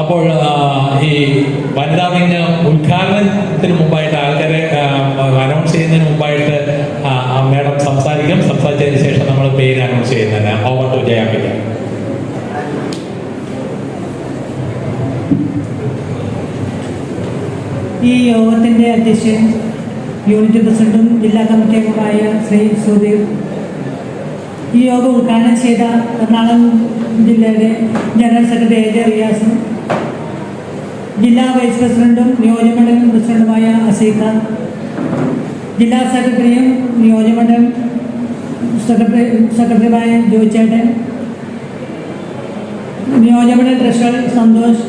അപ്പോൾ ഈ വനിതാ വിങ് ഉദ്ഘാടനത്തിന് മുമ്പായിട്ട് ആൾക്കാരെ അനൗൺസ് ചെയ്യുന്നതിന് മുമ്പായിട്ട് മേഡം സംസാരിക്കും. സംസാരിച്ചതിന് ശേഷം നമ്മൾ പേര് അനൗൺസ് ചെയ്യുന്നതിന് ഓവർ ടു ജയാമ്പിക ഈ യോഗത്തിന്റെ അധ്യക്ഷൻ യൂണിറ്റ് പ്രസിഡന്റും ജില്ലാ കമ്മിറ്റി അംഗമായ ശ്രീ സുധീർ. ഈ യോഗം ഉദ്ഘാടനം ചെയ്ത എറണാകുളം ജില്ലയുടെ ജനറൽ സെക്രട്ടറി എ ജെ റിയാസും ജില്ലാ വൈസ് പ്രസിഡന്റും നിയോജകമണ്ഡലം പ്രസിഡന്റുമായ അസീഖ ജില്ലാ സെക്രട്ടറിയും നിയോജകമണ്ഡലം സെക്രട്ടറി സെക്രട്ടറിയുമായ ജോയിച്ചേട്ടൻ നിയോജകമണ്ഡലം ട്രഷറർ സന്തോഷ്.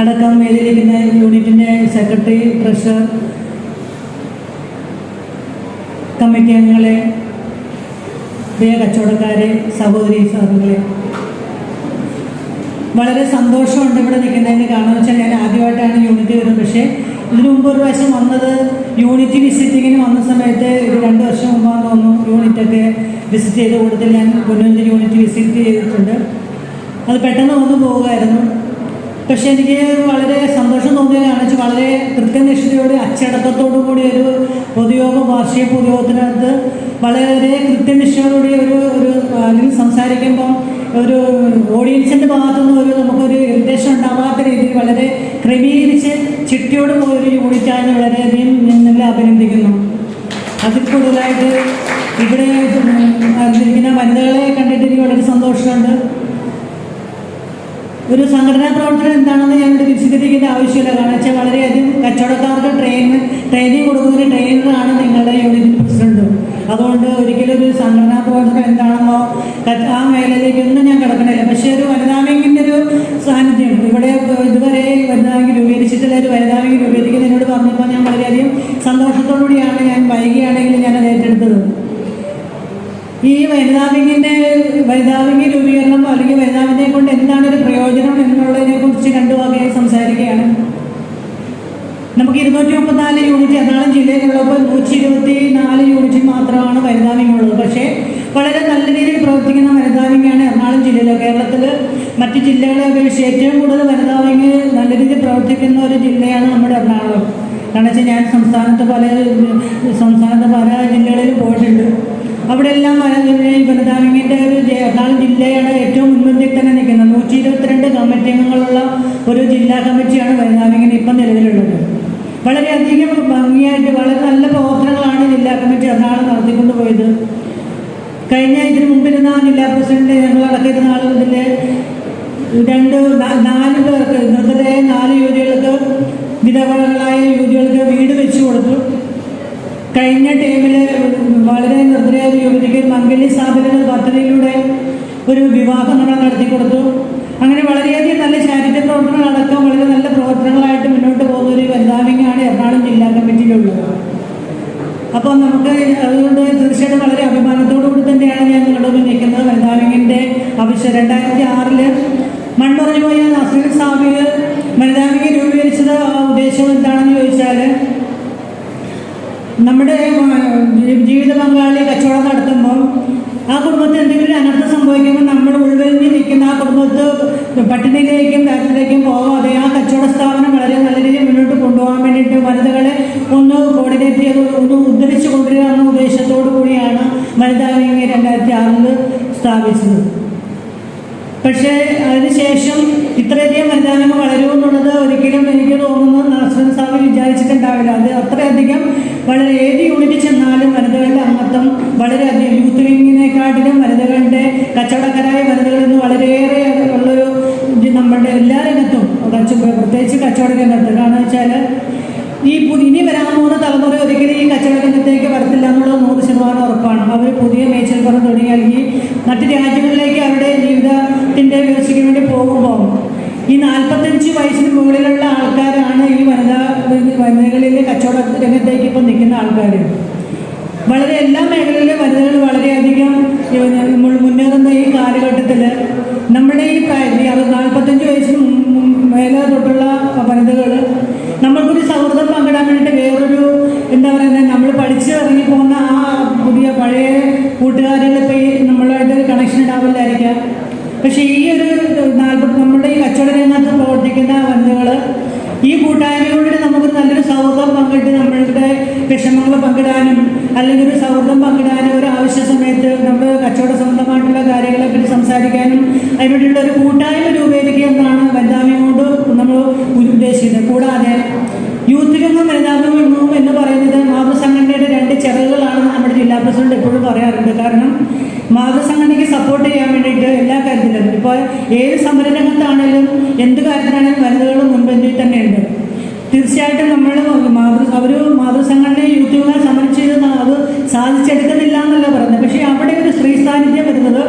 അടക്കം വേദിയിലിരിക്കുന്ന യൂണിറ്റിന്റെ സെക്രട്ടറി ട്രഷറർ കമ്മിറ്റി അംഗങ്ങളെ പ്രിയ കച്ചവടക്കാരെ സഹോദരി സഹോദരങ്ങളെ വളരെ സന്തോഷമുണ്ട് ഇവിടെ നിൽക്കുന്നതിന്. കാരണം വെച്ചാൽ ഞാൻ ആദ്യമായിട്ടാണ് യൂണിറ്റ് വരുന്നത് പക്ഷേ ഇതിനു മുമ്പ് ഒരു പ്രാവശ്യം വന്നത് യൂണിറ്റ് വിസിറ്റിങ്ങിന് വന്ന സമയത്ത് ഒരു രണ്ട് വർഷം മുമ്പാന്ന് തോന്നുന്നു യൂണിറ്റൊക്കെ വിസിറ്റ് ചെയ്ത് കൂടുതൽ ഞാൻ പൊന്നുവഞ്ചി യൂണിറ്റ് വിസിറ്റ് ചെയ്തിട്ടുണ്ട്. അത് പെട്ടെന്ന് വന്നു പോവുമായിരുന്നു പക്ഷെ എനിക്ക് വളരെ സന്തോഷം തോന്നിയ കാണിച്ച് വളരെ കൃത്യനിഷ്ഠയോടെ അച്ചടക്കത്തോടു കൂടി ഒരു പൊതുയോഗ വാർഷിക പൊതുയോഗത്തിനകത്ത് വളരെ കൃത്യനിഷ്ഠയോടുകൂടി ഒരു ഒരു അല്ലെങ്കിൽ സംസാരിക്കുമ്പോൾ ഒരു ഓഡിയൻസിന്റെ ഭാഗത്തുനിന്ന് ഒരു നമുക്കൊരു നിർദ്ദേശം ഉണ്ടാവാത്ത രീതിയിൽ വളരെ ക്രമീകരിച്ച് ചിട്ടയോട് പോയൊരു യൂണിറ്റാണ് വളരെയധികം നിങ്ങളെ അഭിനന്ദിക്കുന്നു. അതിൽ കൂടുതലായിട്ട് ഇവിടെ അറിഞ്ഞിരിക്കുന്ന വനിതകളെ കണ്ടിട്ട് എനിക്ക് വളരെ സന്തോഷമുണ്ട്. ഒരു സംഘടനാ പ്രവർത്തനം എന്താണെന്ന് ഞാൻ ഇവിടെ വിശദീകരിക്കേണ്ട ആവശ്യമില്ല. കാരണം വെച്ചാൽ വളരെയധികം കച്ചവടക്കാർക്ക് ട്രെയിൻ ട്രെയിനിങ് കൊടുക്കുന്ന ട്രെയിനറാണ് നിങ്ങളുടെ യൂണിറ്റ് പ്രസിഡന്റ് അതുകൊണ്ട് ഒരിക്കലും ഒരു സംഘടനാ പ്രവർത്തനം എന്താണെന്നോ ആ മേഖലയിലേക്കൊന്നും ഞാൻ കിടക്കണില്ല പക്ഷേ ഒരു വനിതാ ബാങ്കിന്റെ ഒരു സാന്നിധ്യം ഇവിടെ ഇതുവരെ വനിതാ ബാങ്ക് രൂപീകരിച്ചിട്ടുള്ള ഒരു വനിതാ ബാങ്ക് രൂപീകരിക്കുന്നതിനോട് പറഞ്ഞപ്പോൾ ഞാൻ വളരെയധികം സന്തോഷത്തോടുകൂടിയാണ്. ഞാൻ വൈകിയാണെങ്കിലും ഞാൻ അത് ഏറ്റെടുത്തത്. ഈ വനിതാവിങ്ങിന്റെ വനിതാവിങ് രൂപീകരണം അല്ലെങ്കിൽ വനിതാവിനെ കൊണ്ട് എന്താണ് ഒരു പ്രയോജനം എന്നുള്ളതിനെ കുറിച്ച് രണ്ടു വകയായി സംസാരിക്കുകയാണ്. നമുക്ക് ഇരുന്നൂറ്റി മുപ്പത്തിനാല് യൂണിറ്റ് എറണാകുളം ജില്ലയിലുള്ളപ്പോൾ നൂറ്റി ഇരുപത്തി നാല് യൂണിറ്റ് മാത്രമാണ് വനിതാവിങ് ഉള്ളത് പക്ഷേ വളരെ നല്ല രീതിയിൽ പ്രവർത്തിക്കുന്ന വനിതാവിങ്ങാണ് എറണാകുളം ജില്ലയിലെ കേരളത്തിൽ മറ്റ് ജില്ലകളെ അപേക്ഷിച്ച് ഏറ്റവും കൂടുതൽ വനിതാവിങ് നല്ല രീതിയിൽ പ്രവർത്തിക്കുന്ന ഒരു ജില്ലയാണ് നമ്മുടെ എറണാകുളം. കാരണം വെച്ചാൽ ഞാൻ സംസ്ഥാനത്ത് പല സംസ്ഥാനത്ത് പല ജില്ലകളിൽ പോയിട്ടുണ്ട്. അവിടെ എല്ലാം വനിതാവിങ്ങിന്റെ ഒരു എറണാകുളം ജില്ലയാണ് ഏറ്റവും മുൻപന്തിയിൽ തന്നെ നിൽക്കുന്നത്. നൂറ്റി ഇരുപത്തിരണ്ട് കമ്മിറ്റി അംഗങ്ങളുള്ള ഒരു ജില്ലാ കമ്മിറ്റിയാണ് വനിതാവിങ്ങിന് ഇപ്പം നിലവിലുള്ളത്. വളരെയധികം ഭംഗിയായിട്ട് വളരെ നല്ല പ്രവർത്തനങ്ങളാണ് ജില്ലാ കമ്മിറ്റി എറണാകുളം നടത്തിക്കൊണ്ട് പോയത്. കഴിഞ്ഞ ഇതിന് മുമ്പിരുന്ന ജില്ലാ പ്രസിഡന്റ് ഞങ്ങൾ അടക്കിയിരുന്ന രണ്ട് നാല് പേർക്ക് നിർത്തലായ നാല് യുവതികൾക്ക് വിധവകളായ യുവതികൾക്ക് വീട് വെച്ചു കൊടുത്തു. കഴിഞ്ഞ ടൈമിൽ വളരെ നിർദ്ദയായ ഒരു യുവതിക്ക് മംഗല്യ സ്ഥാപനങ്ങൾ പദ്ധതിയിലൂടെ ഒരു വിവാഹം നമ്മൾ നടത്തി കൊടുത്തു. അങ്ങനെ വളരെയധികം നല്ല ചാരിറ്റി പ്രവർത്തനങ്ങളടക്കം വളരെ നല്ല പ്രവർത്തനങ്ങളായിട്ട് മുന്നോട്ട് പോകുന്ന ഒരു വനിതാവിങ്ങാണ് എറണാകുളം ജില്ലാ കമ്മിറ്റിയിലുള്ളത് അപ്പോൾ നമുക്ക് അതുകൊണ്ട് തീർച്ചയായിട്ടും വളരെ അഭിമാനത്തോടുകൂടി തന്നെയാണ് ഞാൻ നിങ്ങളുടെ മുന്നിൽ നിൽക്കുന്നത് വനിതാവിങ്ങിന്റെ ആവശ്യം. രണ്ടായിരത്തി ആറിൽ മൺമറഞ്ഞു പോയ നസീർ സാബിൽ വനിതാവിങ് രൂപീകരിച്ചത് ഉദ്ദേശം എന്താണെന്ന് ചോദിച്ചാൽ നമ്മുടെ ജീവിത പങ്കാളി കച്ചവടം നടത്തുമ്പോൾ ആ കുടുംബത്തിൽ എന്തെങ്കിലും അനർത്ഥം സംഭവിക്കുമ്പോൾ നമ്മൾ ഉൾവലിഞ്ഞ് നിൽക്കുന്ന ആ കുടുംബത്ത് പട്ടിണിയിലേക്കും ദാരിദ്ര്യത്തിലേക്കും പോകാതെ ആ കച്ചവട സ്ഥാപനം വളരെ നല്ല രീതിയിൽ മുന്നോട്ട് കൊണ്ടുപോകാൻ വേണ്ടിയിട്ട് വനിതകളെ ഒന്ന് കോർഡിനേറ്റ് ചെയ്ത് ഒന്ന് ഉദ്ധരിച്ചു കൊണ്ടുവരിക എന്ന ഉദ്ദേശത്തോടു കൂടിയാണ് വനിതാ വിങ് രണ്ടായിരത്തി ആറിൽ സ്ഥാപിച്ചത്. പക്ഷേ അതിനുശേഷം ഇത്രയധികം വനിതാവിന് വളരുമെന്നുള്ളത് ഒരിക്കലും എനിക്ക് തോന്നുന്നു നാസറൻ സാബ് വിചാരിച്ചിട്ടുണ്ടാവില്ല. അത് അത്രയധികം വളരെ ഏത് യൂണിറ്റ് ചെന്നാലും വനിതകളുടെ അംഗത്വം വളരെയധികം യൂത്ത് വിങ്ങിനെക്കാട്ടിലും വനിതകളുടെ കച്ചവടക്കാരായ വനിതകളിൽ നിന്ന് വളരെയേറെ സംബന്ധമായിട്ടുള്ള കാര്യങ്ങളെ പറ്റി സംസാരിക്കാനും അതിനുവേണ്ടിയുള്ള ഒരു കൂട്ടായ്മ രൂപീകരിക്കുക എന്നാണ് വനിതാമയം കൊണ്ട് നമ്മൾ ഉദ്ദേശിക്കുന്നത് കൂടാതെ യൂത്ത് രംഗം വനിതാമയം എന്ന് പറയുന്നത് മാതൃസംഘടനയുടെ രണ്ട് ചിറകുകളാണെന്ന് നമ്മുടെ ജില്ലാ പ്രസിഡന്റ് എപ്പോഴും പറയാറുണ്ട്. കാരണം മാതൃസംഘടനയ്ക്ക് സപ്പോർട്ട് ചെയ്യാൻ വേണ്ടിയിട്ട് എല്ലാ കാര്യത്തിലും ഇപ്പോൾ ഏത് സമരരംഗത്താണേലും എന്ത് കാര്യത്തിനാണെങ്കിലും വനിതകൾ മുൻപന്തിയിൽ തന്നെയുണ്ട്. തീർച്ചയായിട്ടും നമ്മൾ മാതൃ അവർ മാതൃസംഘടനയെ യൂത്ത് സമരം ചെയ്ത് അത് സാധിച്ചെടുക്കുന്നില്ല എന്നല്ല പറയുന്നത്. പക്ഷേ അവിടെ സ്ത്രീ സാന്നിധ്യം വരുന്നത്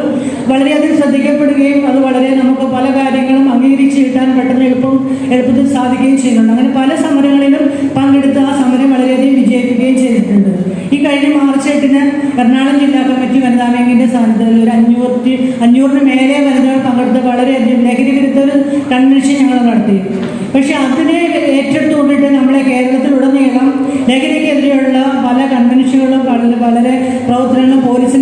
വളരെയധികം ശ്രദ്ധിക്കപ്പെടുകയും അത് വളരെ നമുക്ക് പല കാര്യങ്ങളും അംഗീകരിച്ച് കിട്ടാൻ പെട്ടെന്ന് എളുപ്പം എളുപ്പത്തിൽ സാധിക്കുകയും ചെയ്യുന്നുണ്ട്. അങ്ങനെ പല സമരങ്ങളിലും പങ്കെടുത്ത് ആ സമരം വളരെയധികം വിജയിക്കുകയും ചെയ്തിട്ടുണ്ട്. ഈ കഴിഞ്ഞ മാർച്ച് എട്ടിന് എറണാകുളം ജില്ലാ കമ്മിറ്റി വനിതാ ബാങ്കിന്റെ സാന്നിധ്യത്തിൽ ഒരു അഞ്ഞൂറ്റി അഞ്ഞൂറിന് മേലെ വനിതകൾ പങ്കെടുത്ത് വളരെയധികം ലഹരി വിരുദ്ധ ഒരു കൺവെൻഷൻ ഞങ്ങൾ നടത്തി. പക്ഷെ അതിനെ ഏറ്റെടുത്തുകൊണ്ടിട്ട് നമ്മളെ കേരളത്തിലുടനീളം ലഹരിക്കെതിരെയുള്ള പല കൺവെൻഷനുകളും വളരെ പ്രവർത്തനങ്ങളും സ-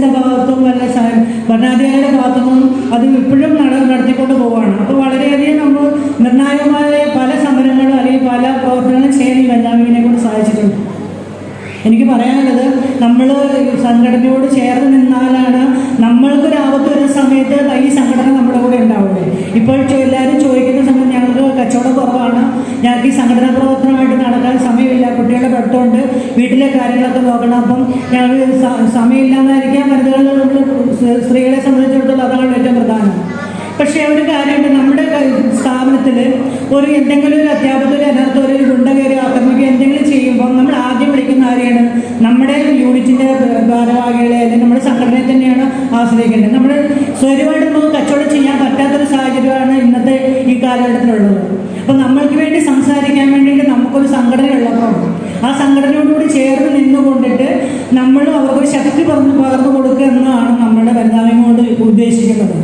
ഭാഗത്തുനിന്നും അത് ഇപ്പോഴും നട നടത്തിക്കൊണ്ട് പോവുകയാണ്. അപ്പോൾ വളരെയധികം നമ്മൾ നിർണായകമായ പല സമരങ്ങളും അല്ലെങ്കിൽ പല പ്രവർത്തനങ്ങളും ചെയ്യാൻ ഈ വനിതാവിനെ കൊണ്ട് സാധിച്ചിട്ടുണ്ട്. എനിക്ക് പറയാനുള്ളത് നമ്മൾ സംഘടനയോട് ചേർന്ന് നിന്നാലാണ് നമ്മൾക്കൊരു ആപത്ത് വരുന്ന സമയത്ത് ഈ സംഘടന നമ്മുടെ കൂടെ ഉണ്ടാവുള്ളൂ ഇപ്പോൾ എല്ലാവരും ചോദിക്കുന്ന സമയത്ത് ഞങ്ങൾക്ക് കച്ചവടം കുറവാണ്. ഞങ്ങൾക്ക് ഈ സംഘടനാ സമയമില്ല തൊട്ടുണ്ട് വീട്ടിലെ കാര്യങ്ങളൊക്കെ നോക്കണം. അപ്പം ഞങ്ങൾ സ- സമയമില്ലാന്നായിരിക്കാം വനിതകൾ സ്ത്രീകളെ സംബന്ധിച്ചിടത്തോളം അതാണ് ഏറ്റവും പ്രധാനം. പക്ഷേ ഒരു കാര്യമുണ്ട്. നമ്മുടെ സ്ഥാപനത്തിൽ ഒരു എന്തെങ്കിലും ഒരു അധ്യാപകർ അതിനകത്ത് ഒരു ഗുണ്ട കയറി ആക്രമിക്കുക എന്തെങ്കിലും ചെയ്യുമ്പോൾ നമ്മൾ ആദ്യം വിളിക്കുന്ന ആരെയാണ്? നമ്മുടെ യൂണിറ്റിന്റെ ഭാരവാഹികളെ അല്ലെങ്കിൽ നമ്മുടെ സംഘടനയെ തന്നെയാണ് ആശ്രയിക്കേണ്ടത്. നമ്മൾ സ്വയമായിട്ട് നമുക്ക് കച്ചവടം ചെയ്യാൻ പറ്റാത്തൊരു സാഹചര്യമാണ് ഇന്നത്തെ ഈ കാലഘട്ടത്തിലുള്ളത്. അപ്പോൾ നമ്മൾക്ക് വേണ്ടി സംസാരിക്കാൻ വേണ്ടിയിട്ട് നമുക്കൊരു സംഘടന ആ സംഘടനയോടുകൂടി ചേർന്ന് നിന്നുകൊണ്ടിട്ട് നമ്മൾ അവർക്ക് ശക്തി പറഞ്ഞു പകർന്നു കൊടുക്കുക എന്നാണ് നമ്മുടെ വനിതാവിനെ കൊണ്ട് ഉദ്ദേശിക്കുന്നത്.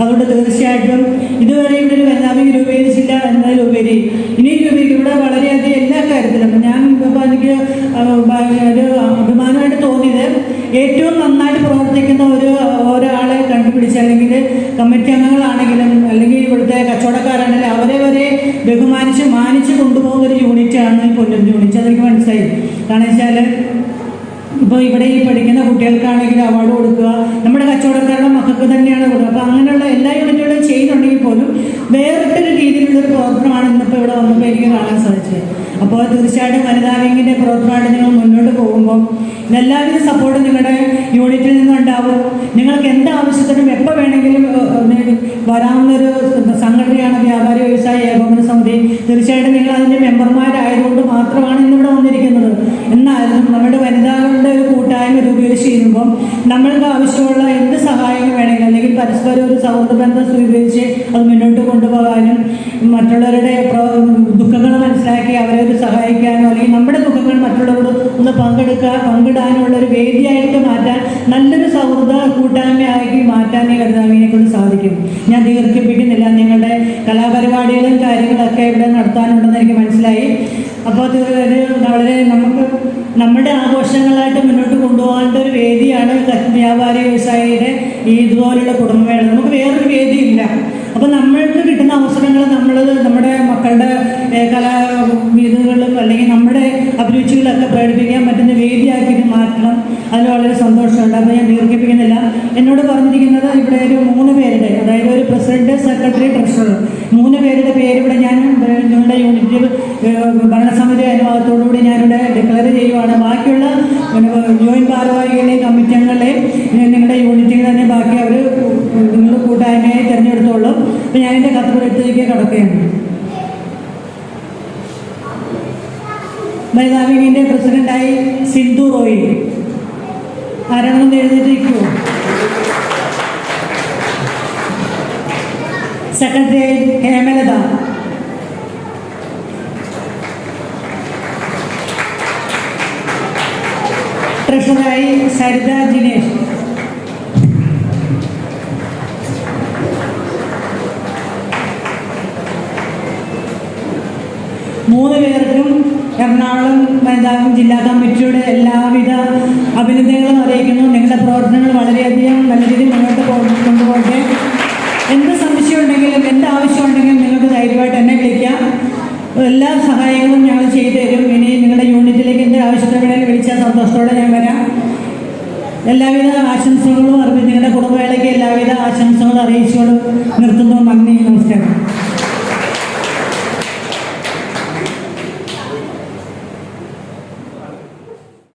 അതുകൊണ്ട് തീർച്ചയായിട്ടും ഇതുവരെ ഇവിടെ ഒരു വനിതാവിക രൂപീകരിച്ചില്ല എന്നതിലുപരി ഇനി രൂപീകരിക്കും. ഇവിടെ വളരെയധികം എല്ലാ കാര്യത്തിലും ഞാൻ ഇപ്പോൾ എനിക്ക് ഒരു അഭിമാനമായിട്ട് തോന്നിയത് ഏറ്റവും നന്നായിട്ട് പ്രവർത്തിക്കുന്ന ഒരു ഒരാളെ കണ്ടുപിടിച്ച് അല്ലെങ്കിൽ കമ്മിറ്റി അംഗങ്ങളാണെങ്കിലും അല്ലെങ്കിൽ ഇവിടുത്തെ കച്ചവടക്കാരാണെങ്കിലും അവരെ വരെ ബഹുമാനിച്ച് മാനിച്ച് കൊണ്ടുപോകുന്ന ഒരു യൂണിറ്റാണ് ഈ കൊല്ലം യൂണിറ്റ്. അതെനിക്ക് മനസ്സിലായി. കാരണം വെച്ചാൽ ഇപ്പോൾ ഇവിടെ ഈ പഠിക്കുന്ന കുട്ടികൾക്കാണെങ്കിൽ അവാർഡ് കൊടുക്കുക. നമ്മുടെ കച്ചവടക്കാരുടെ മക്കൾക്ക് തന്നെയാണ് കൊടുക്കുക. അപ്പോൾ അങ്ങനെയുള്ള എല്ലാ യൂണിറ്റുകളും ചെയ്യുന്നുണ്ടെങ്കിൽ പോലും വേറിട്ടൊരു രീതിയിലുള്ള പ്രവർത്തനമാണ് ഇവിടെ വന്നപ്പോൾ എനിക്ക് കാണാൻ സാധിച്ചത് അപ്പോൾ തീർച്ചയായിട്ടും വനിതാ വിങ്ങിന്റെ നിങ്ങൾ മുന്നോട്ട് പോകുമ്പോൾ എല്ലാവിധ സപ്പോർട്ടും നിങ്ങളുടെ യൂണിറ്റിൽ നിന്നുണ്ടാവും. നിങ്ങൾക്ക് എന്ത് ആവശ്യത്തിനും എപ്പോൾ വേണമെങ്കിലും വരാവുന്നൊരു സംഘടനയാണ് വ്യാപാരി വ്യവസായ ഏകോപന സമിതി. തീർച്ചയായിട്ടും നിങ്ങൾ അതിന്റെ മെമ്പർമാരായതുകൊണ്ട് മാത്രമാണ് ഇന്നിവിടെ വന്നിരിക്കുന്നത്. എന്നാലും നമ്മുടെ വനിതകളുടെ ഒരു കൂട്ടായ്മ രൂപീകരിച്ച് ചെയ്യുമ്പം നമ്മൾക്ക് ആവശ്യമുള്ള എന്ത് സഹായം വേണമെങ്കിലും അല്ലെങ്കിൽ പരസ്പരം ഒരു സൗഹൃദ ബന്ധം സ്വീകരിച്ച് അത് മുന്നോട്ട് കൊണ്ടുപോകാനും മറ്റുള്ളവരുടെ ദുഃഖങ്ങൾ മനസ്സിലാക്കി അവരെ ഒരു സഹായിക്കാനോ അല്ലെങ്കിൽ നമ്മുടെ ദുഃഖങ്ങൾ മറ്റുള്ളവരോട് ഒന്ന് പങ്കെടുക്കുക പങ്കിടാനുള്ള ഒരു വേദിയായിട്ട് മാറ്റാൻ നല്ലൊരു സൗഹൃദ കൂട്ടായ്മയാക്കി മാറ്റാൻ ഈ കരുതാവിനെ കൊണ്ട് സാധിക്കും. ഞാൻ ദീർഘിപ്പിക്കുന്നില്ല. നിങ്ങളുടെ കലാപരിപാടികളും കാര്യങ്ങളൊക്കെ ഇവിടെ നടത്താനുണ്ടെന്ന് എനിക്ക് മനസ്സിലായി. അപ്പോൾ അത് വളരെ നമുക്ക് നമ്മുടെ ആഘോഷങ്ങളായിട്ട് മുന്നോട്ട് കൊണ്ടുപോകേണ്ട ഒരു വേദിയാണ് വ്യാപാരി വ്യവസായിയുടെ ഈ ഇതുപോലുള്ള കുടുംബമേള. നമുക്ക് വേറൊരു വേദിയില്ല. അപ്പോൾ നമ്മൾക്ക് കിട്ടുന്ന അവസരങ്ങൾ നമ്മൾ നമ്മുടെ മക്കളുടെ കലാ വീതുകളും അല്ലെങ്കിൽ നമ്മുടെ അഭിരുചികളൊക്കെ പ്രകടിപ്പിക്കാൻ പറ്റുന്ന വേദിയാക്കിയിട്ട് മാറ്റണം. അതിൽ വളരെ സന്തോഷമുണ്ട്. അപ്പോൾ ഞാൻ ദീർഘിപ്പിക്കുന്നില്ല. എന്നോട് പറഞ്ഞിരിക്കുന്നത് ഇവിടെ ഒരു മൂന്ന് പേരുടെ അതായത് ഒരു പ്രസിഡന്റ് സെക്രട്ടറി ട്രഷറർ. മൂന്ന് പേരുടെ പേര് ഇവിടെ ഞാൻ ഞങ്ങളുടെ യൂണിറ്റ് ഭരണസമിതി അനുവാദത്തോടുകൂടി ജോയിന്റ് ഭാരവാഹികളെ കമ്മിറ്റി അംഗങ്ങളെ നിങ്ങളുടെ യൂണിറ്റിൽ തന്നെ ബാക്കി അവർ നിങ്ങൾ കൂട്ടായ്മയെ തിരഞ്ഞെടുത്തോളും. അപ്പം ഞാൻ എന്റെ കത്തുകളിലേക്ക് കടക്കുകയാണ്. വനിതാവിങ്ങിന്റെ പ്രസിഡന്റായി സിന്ധു റോയി. ആരാണെന്ന് എഴുതിയിട്ടിരിക്കുമോ സെക്രട്ടറിയായി ഹേമലത. ട്രഷറായി സരിത ജിനേഷ് മൂന്ന് പേർക്കും എറണാകുളം വനിതാകും ജില്ലാ കമ്മിറ്റിയുടെ എല്ലാവിധ അഭിനന്ദനങ്ങളും അറിയിക്കുന്നു. നിങ്ങളുടെ പ്രവർത്തനങ്ങൾ വളരെയധികം നല്ല രീതിയിൽ മുന്നോട്ട് കൊണ്ടുപോകട്ടെ. എന്ത് സംശയമുണ്ടെങ്കിലും എന്ത് ആവശ്യം ഉണ്ടെങ്കിലും നിങ്ങൾക്ക് ധൈര്യമായിട്ട് എന്നെ വിളിക്കാം. എല്ലാ സഹായങ്ങളും ഞങ്ങൾ ചെയ്തു തരും. ഇനി നിങ്ങളുടെ യൂണിറ്റിലേക്ക് എന്ത് ആവശ്യത്തിന് വിളിച്ചാൽ സന്തോഷത്തോടെ ഞാൻ വരാം. എല്ലാവിധ ആശംസകളും അറിയിച്ച് നിങ്ങളുടെ കുടുംബവേളയ്ക്ക് എല്ലാവിധ ആശംസകളും അറിയിച്ചുകൊണ്ട് നിർത്തുന്നു.